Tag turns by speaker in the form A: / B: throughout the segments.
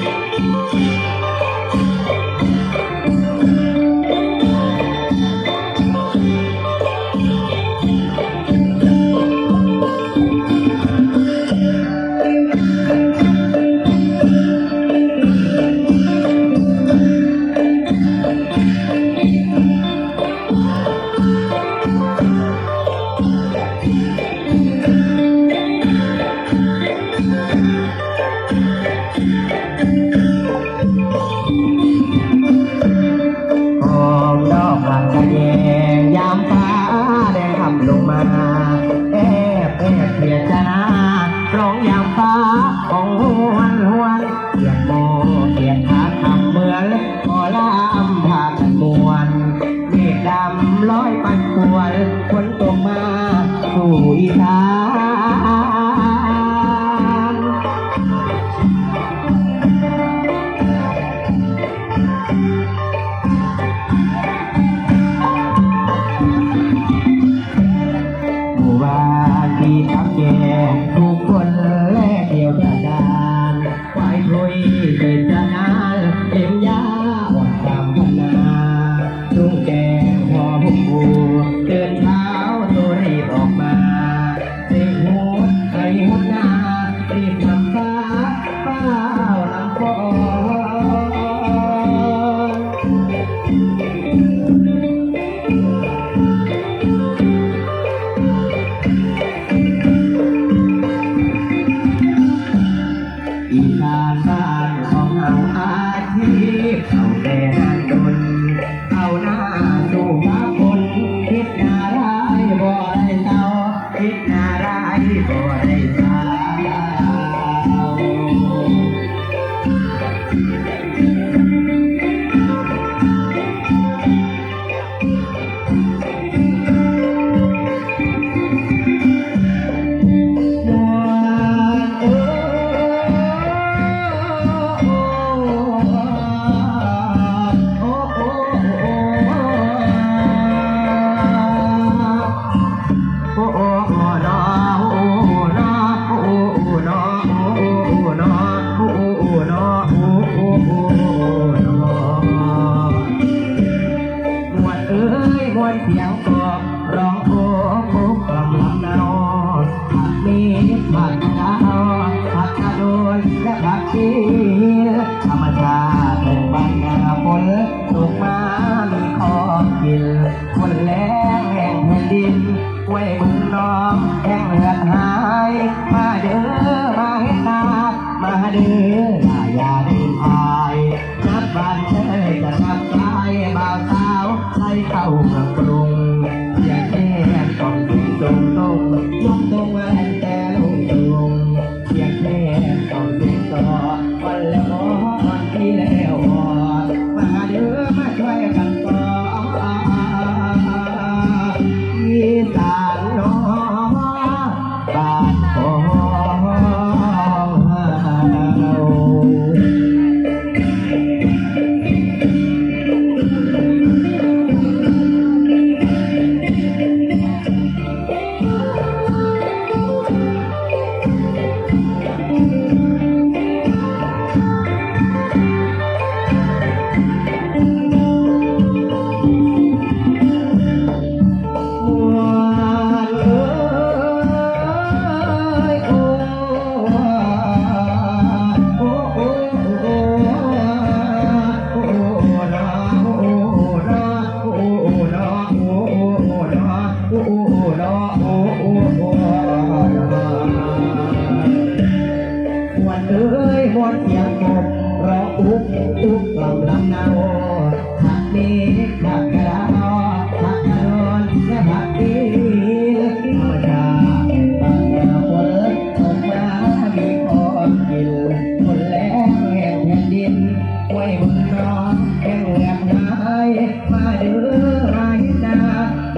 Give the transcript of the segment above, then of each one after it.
A: Thank you. brincar. alma pronta.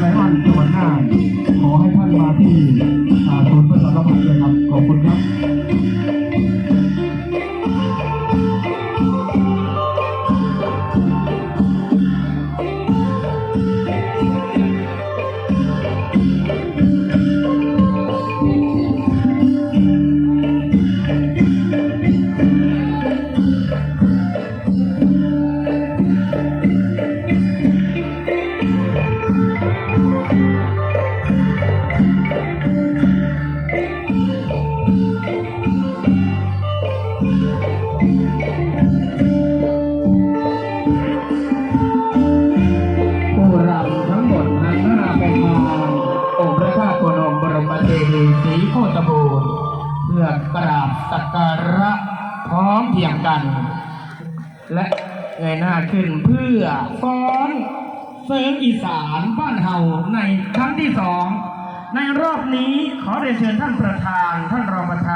A: ไลออนจังวันหน้าขอ
B: ให้ท่านมาที่ศูนย์ประชาสัมพันธ์เลยครับ ขอบคุณครับ
A: พร้อมเพียงกัน และเงยหน้าขึ้นเพื่อฟ้อนเสียงอีสานบ้านเฮาในครั้งที่สองในรอบนี้ขอเรียนเชิญท่านประธานท่านรองประธาน